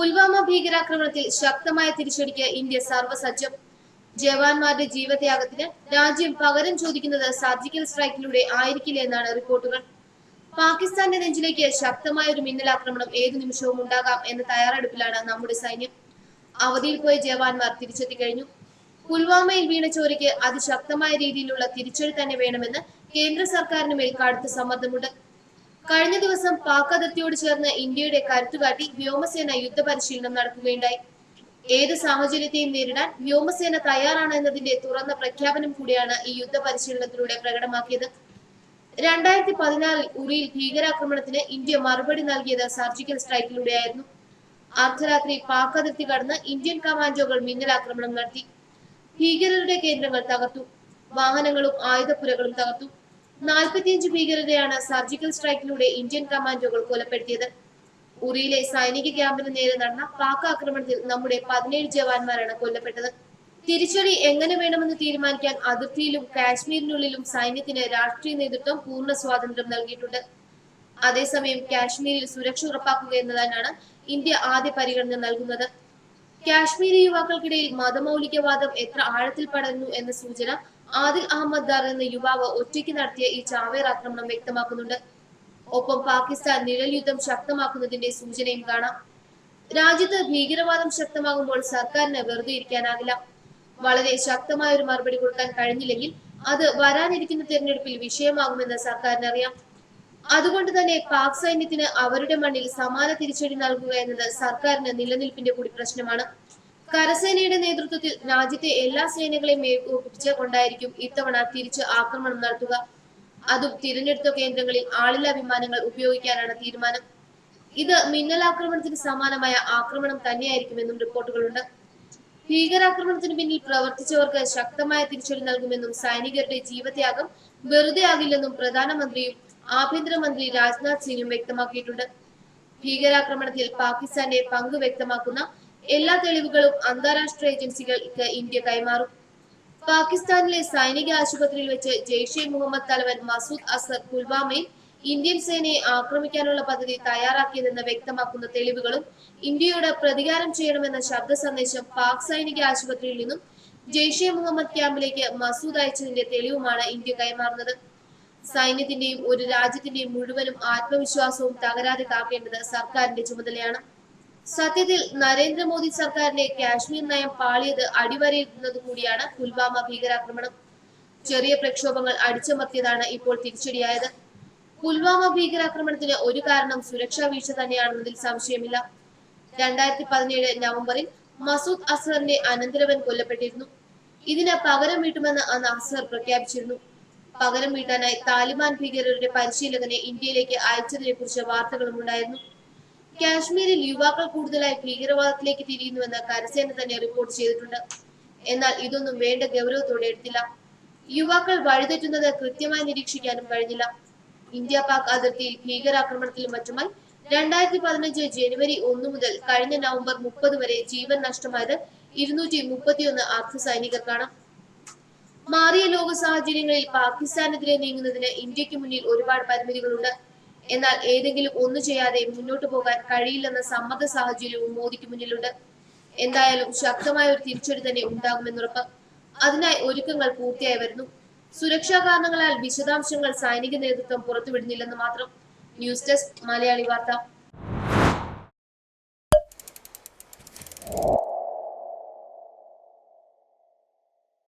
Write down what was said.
പുൽവാമ ഭീകരാക്രമണത്തിൽ ശക്തമായ തിരിച്ചടിക്ക് ഇന്ത്യ സർവസജ്ജം. ജവാന്മാരുടെ ജീവത്യാഗത്തിന് രാജ്യം പകരം ചോദിക്കുന്നത് സർജിക്കൽ സ്ട്രൈക്കിലൂടെ ആയിരിക്കില്ല എന്നാണ് റിപ്പോർട്ടുകൾ. പാകിസ്ഥാന്റെ നെഞ്ചിലേക്ക് ശക്തമായ ഒരു മിന്നലാക്രമണം ഏതു നിമിഷവും ഉണ്ടാകാം എന്ന തയ്യാറെടുപ്പിലാണ് നമ്മുടെ സൈന്യം. അവധിയിൽ പോയ ജവാന്മാർ തിരിച്ചെത്തി കഴിഞ്ഞു. പുൽവാമയിൽ വീണ ചോരയ്ക്ക് അതിശക്തമായ രീതിയിലുള്ള തിരിച്ചടി തന്നെ വേണമെന്ന് കേന്ദ്ര സർക്കാരിന് മേൽ കടുത്ത സമ്മർദ്ദമുണ്ട്. കഴിഞ്ഞ ദിവസം പാക് അതിർത്തിയോട് ചേർന്ന് ഇന്ത്യയുടെ കരുത്തുകാട്ടി വ്യോമസേന യുദ്ധ പരിശീലനം നടക്കുകയുണ്ടായി ഏത് സാഹചര്യത്തെയും നേരിടാൻ വ്യോമസേന തയ്യാറാണ് എന്നതിന്റെ തുറന്ന പ്രഖ്യാപനം കൂടിയാണ് ഈ യുദ്ധ പരിശീലനത്തിലൂടെ പ്രകടമാക്കിയത്. രണ്ടായിരത്തി പതിനാലിൽ ഉറിയിൽ ഭീകരാക്രമണത്തിന് ഇന്ത്യ മറുപടി നൽകിയത് സർജിക്കൽ സ്ട്രൈക്കിലൂടെയായിരുന്നു. അർദ്ധരാത്രി പാക് അതിർത്തി കടന്ന് ഇന്ത്യൻ കമാൻഡോകൾ മിന്നലാക്രമണം നടത്തി. ഭീകരരുടെ കേന്ദ്രങ്ങൾ തകർത്തു. വാഹനങ്ങളും ആയുധപ്പുരകളും തകർത്തു. നാൽപ്പത്തിയഞ്ച് ഭീകരരെയാണ് സർജിക്കൽ സ്ട്രൈക്കിലൂടെ ഇന്ത്യൻ കമാൻഡോകൾ കൊലപ്പെടുത്തിയത്. ഉറിയിലെ സൈനിക ക്യാമ്പിന് നേരെ നടന്ന പാക് ആക്രമണത്തിൽ നമ്മുടെ പതിനേഴ് ജവാന്മാരാണ് കൊല്ലപ്പെട്ടത്. തിരിച്ചടി എങ്ങനെ വേണമെന്ന് തീരുമാനിക്കാൻ അതിർത്തിയിലും കാശ്മീരിനുള്ളിലും സൈന്യത്തിന് രാഷ്ട്രീയ നേതൃത്വം പൂർണ സ്വാതന്ത്ര്യം നൽകിയിട്ടുണ്ട്. അതേസമയം കാശ്മീരിൽ സുരക്ഷ ഉറപ്പാക്കുക എന്നതിനാണ് ഇന്ത്യ ആദ്യ പരിഗണന നൽകുന്നത്. കാശ്മീരി യുവാക്കൾക്കിടയിൽ മതമൗലികവാദം എത്ര ആഴത്തിൽ പടരുന്നു എന്ന സൂചന ആദിൽ അഹമ്മദ് ദാർ എന്ന യുവാവ് ഒറ്റയ്ക്ക് നടത്തിയ ഈ ചാവേർ ആക്രമണം വ്യക്തമാക്കുന്നുണ്ട്. ഒപ്പം പാകിസ്ഥാൻ നിഴൽ യുദ്ധം ശക്തമാക്കുന്നതിന്റെ സൂചനയും കാണാം. രാജ്യത്ത് ഭീകരവാദം ശക്തമാകുമ്പോൾ സർക്കാരിന് വെറുതെ ഇരിക്കാനാകില്ല. വളരെ ശക്തമായ ഒരു മറുപടി കൊടുക്കാൻ കഴിഞ്ഞില്ലെങ്കിൽ അത് വരാനിരിക്കുന്ന തെരഞ്ഞെടുപ്പിൽ വിഷയമാകുമെന്ന് സർക്കാരിന് അറിയാം അതുകൊണ്ട് തന്നെ പാക് സൈന്യത്തിന് അവരുടെ മണ്ണിൽ സമാന തിരിച്ചടി നൽകുക എന്നത് സർക്കാരിന് നിലനിൽപ്പിന്റെ കൂടി പ്രശ്നമാണ്. കരസേനയുടെ നേതൃത്വത്തിൽ രാജ്യത്തെ എല്ലാ സേനകളെയും ഏകോപിപ്പിച്ചുകൊണ്ടായിരിക്കും ഇത്തവണ തിരിച്ച് ആക്രമണം നടത്തുക. അതും തിരഞ്ഞെടുത്ത കേന്ദ്രങ്ങളിൽ ആളില്ലാ വിമാനങ്ങൾ ഉപയോഗിക്കാനാണ് തീരുമാനം. ഇത് മിന്നലാക്രമണത്തിന് സമാനമായ ആക്രമണം തന്നെയായിരിക്കുമെന്നും റിപ്പോർട്ടുകളുണ്ട്. ഭീകരാക്രമണത്തിന് പിന്നിൽ പ്രവർത്തിച്ചവർക്ക് ശക്തമായ തിരിച്ചടി നൽകുമെന്നും സൈനികരുടെ ജീവത്യാഗം വെറുതെ ആകില്ലെന്നും പ്രധാനമന്ത്രിയും ആഭ്യന്തരമന്ത്രി രാജ്നാഥ് സിംഗും വ്യക്തമാക്കിയിട്ടുണ്ട്. ഭീകരാക്രമണത്തിൽ പാകിസ്ഥാന്റെ പങ്ക് വ്യക്തമാക്കുന്ന എല്ലാ തെളിവുകളും അന്താരാഷ്ട്ര ഏജൻസികൾക്ക് ഇന്ത്യ കൈമാറും. പാകിസ്ഥാനിലെ സൈനിക ആശുപത്രിയിൽ വെച്ച് ജെയ്ഷെ മുഹമ്മദ് തലവൻ മസൂദ് അസർ പുൽവാമയിൽ ഇന്ത്യൻ സേനയെ ആക്രമിക്കാനുള്ള പദ്ധതി തയ്യാറാക്കിയതെന്ന് വ്യക്തമാക്കുന്ന തെളിവുകളും ഇന്ത്യയോട് പ്രതികാരം ചെയ്യണമെന്ന ശബ്ദ സന്ദേശം പാക് സൈനിക ആശുപത്രിയിൽ നിന്നും ജെയ്ഷെ മുഹമ്മദ് ക്യാമ്പിലേക്ക് മസൂദ് അയച്ചതിന്റെ തെളിവുമാണ് ഇന്ത്യ കൈമാറുന്നത്. സൈന്യത്തിന്റെയും ഒരു രാജ്യത്തിന്റെയും മുഴുവനും ആത്മവിശ്വാസവും തകരാതെ കാക്കേണ്ടത് സർക്കാരിന്റെ ചുമതലയാണ്. സത്യത്തിൽ നരേന്ദ്രമോദി സർക്കാരിന്റെ കാശ്മീർ നയം പാളിയത് അടിവരയിടുന്നത് കൂടിയാണ് പുൽവാമ ഭീകരാക്രമണം. ചെറിയ പ്രക്ഷോഭങ്ങൾ അടിച്ചമർത്തിയതാണ് ഇപ്പോൾ തിരിച്ചടിയായത്. പുൽവാമ ഭീകരാക്രമണത്തിന് ഒരു കാരണം സുരക്ഷാ വീഴ്ച തന്നെയാണെന്നതിൽ സംശയമില്ല. രണ്ടായിരത്തി പതിനേഴ് നവംബറിൽ മസൂദ് അസറിന്റെ അനന്തരവൻ കൊല്ലപ്പെട്ടിരുന്നു. ഇതിന് പകരം വീട്ടുമെന്ന് അന്ന് അസർ പ്രഖ്യാപിച്ചിരുന്നു. പകരം വീട്ടാനായി താലിബാൻ ഭീകരരുടെ പരിശീലകനെ ഇന്ത്യയിലേക്ക് അയച്ചതിനെ കുറിച്ച് വാർത്തകളും ഉണ്ടായിരുന്നു കാശ്മീരിൽ യുവാക്കൾ കൂടുതലായി ഭീകരവാദത്തിലേക്ക് തിരിയുന്നുവെന്ന് കരസേന തന്നെ റിപ്പോർട്ട് ചെയ്തിട്ടുണ്ട്. എന്നാൽ ഇതൊന്നും വേണ്ട ഗൗരവത്തോടെ എടുത്തില്ല. യുവാക്കൾ വഴിതെറ്റുന്നത് കൃത്യമായി നിരീക്ഷിക്കാനും കഴിഞ്ഞില്ല. ഇന്ത്യ പാക് അതിർത്തിയിൽ ഭീകരാക്രമണത്തിലും മറ്റുമായി രണ്ടായിരത്തി പതിനഞ്ച് ജനുവരി ഒന്ന് മുതൽ കഴിഞ്ഞ നവംബർ മുപ്പത് വരെ ജീവൻ നഷ്ടമായത് ഇരുന്നൂറ്റി മുപ്പത്തിയൊന്ന് അർദ്ധ സൈനികർക്കാണ്. മാറിയ ലോക സാഹചര്യങ്ങളിൽ പാകിസ്ഥാനെതിരെ നീങ്ങുന്നതിന് ഇന്ത്യയ്ക്ക് മുന്നിൽ ഒരുപാട് പരിമിതികളുണ്ട്. എന്നാൽ ഏതെങ്കിലും ഒന്നു ചെയ്യാതെ മുന്നോട്ടു പോകാൻ കഴിയില്ലെന്ന സമ്മത സാഹചര്യവും മോദിക്ക് മുന്നിലുണ്ട്. എന്തായാലും ശക്തമായ ഒരു തിരിച്ചടി തന്നെ ഉണ്ടാകുമെന്നുറപ്പ്. അതിനായി ഒരുക്കങ്ങൾ പൂർത്തിയായി വരുന്നു. സുരക്ഷാ കാരണങ്ങളാൽ വിശദാംശങ്ങൾ സൈനിക നേതൃത്വം പുറത്തുവിടുന്നില്ലെന്ന് മാത്രം ന്യൂസ് ഡെസ്ക് മലയാളി വാർത്ത.